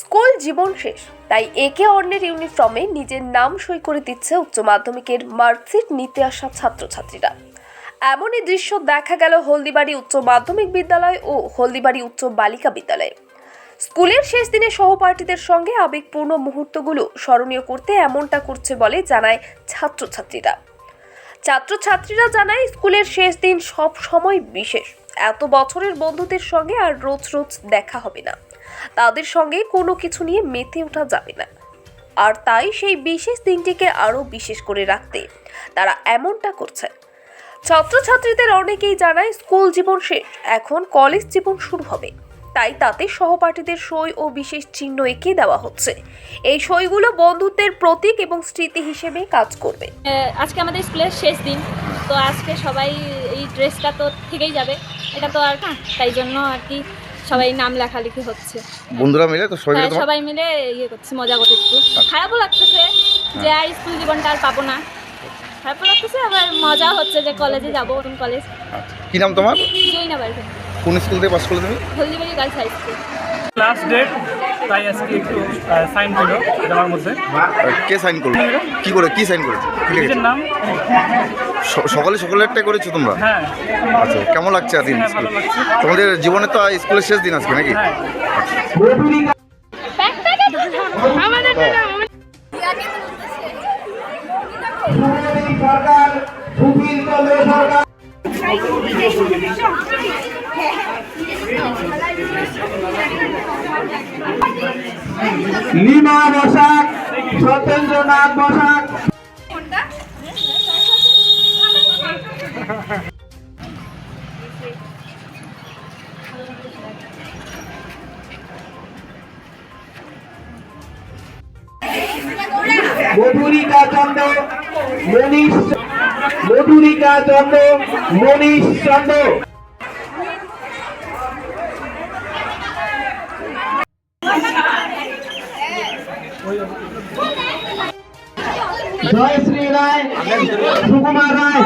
School জীবন শেষ, তাই একে অন্যের ইউনিফর্মে নিজের নাম সই করে দিচ্ছে উচ্চ মাধ্যমিকের মার্কশিট নিতে আসা ছাত্রছাত্রীরা। এমনই দৃশ্য দেখা গেল হলদিবাড়ি উচ্চ মাধ্যমিক বিদ্যালয় ও হলদিবাড়ি উচ্চ বালিকা বিদ্যালয়ে। স্কুলের শেষ দিনে সহপাঠীদের সঙ্গে আবেগপূর্ণ মুহূর্তগুলো স্মরণীয় করতে এমনটা করছে বলে জানায় ছাত্রছাত্রীরা। ছাত্রছাত্রীরা জানায়, স্কুলের শেষ দিন সব সময় বিশেষ। এত বছরের বন্ধুদের সঙ্গে আর রোজ রোজ দেখা হবে না। তাদের সঙ্গে কোনো কিছু নিয়ে মেতে ওঠা যাবে না। আর তাই সেই বিশেষ দিনটিকে আরও বিশেষ করে রাখতে তারা এমনটা করছে। ছাত্রছাত্রীদের অনেকেই জানায় স্কুল জীবন শেষ, এখন কলেজ জীবন শুরু হবে। তাই তাতে সহপাঠীদের সই ও বিশেষ চিহ্ন এঁকে দেওয়া হচ্ছে। এই সইগুলো বন্ধুত্বের প্রতীক এবং স্মৃতি হিসেবে কাজ করবে। আজকে আমাদের স্কুলের শেষ দিন, তো আজকে সবাই এই ড্রেসটা তো থেকেই যাবে। এটা তো আর না তাই জন্য আর কি সবাই নাম লেখালেখি হচ্ছে। বন্ধুরা মিলে তো সবাই হ্যাঁ, সবাই মিলে ইয়ে করছি মজা করছি একটু। খারাপও লাগতেছে যে আর স্কুল জীবনটা আর পাবো না। খারাপও লাগতেছে আবার মজাও হচ্ছে যে কলেজে যাব নতুন কলেজ। আচ্ছা। কি নাম তোমার? জয়ই না বাড়ি কোন স্কুল থেকে পাস করলে তুমি? Haldibari girls high school. Last date তাই আজকে একটু সাইন হলো দেওয়ার মধ্যে। কে সাইন করল? কি করে কি সাইন করেছ? নাম? সকালে সকালেরটাই করেছ তোমরা? হ্যাঁ। আচ্ছা কেমন লাগছে আজকে হ্যাঁ স্কুল? তোমাদের জীবনে তো স্কুলের শেষ দিন আজকে নাকি? হ্যাঁ লিমা বসাক সত্যেন্দ্রনাথ বসাক। মধুরিকা চন্দ্র মনীষ মধুরিকা চন্দ্র মনীষ চন্দ্র জয়শ্রী রায় সুকুমার রায়।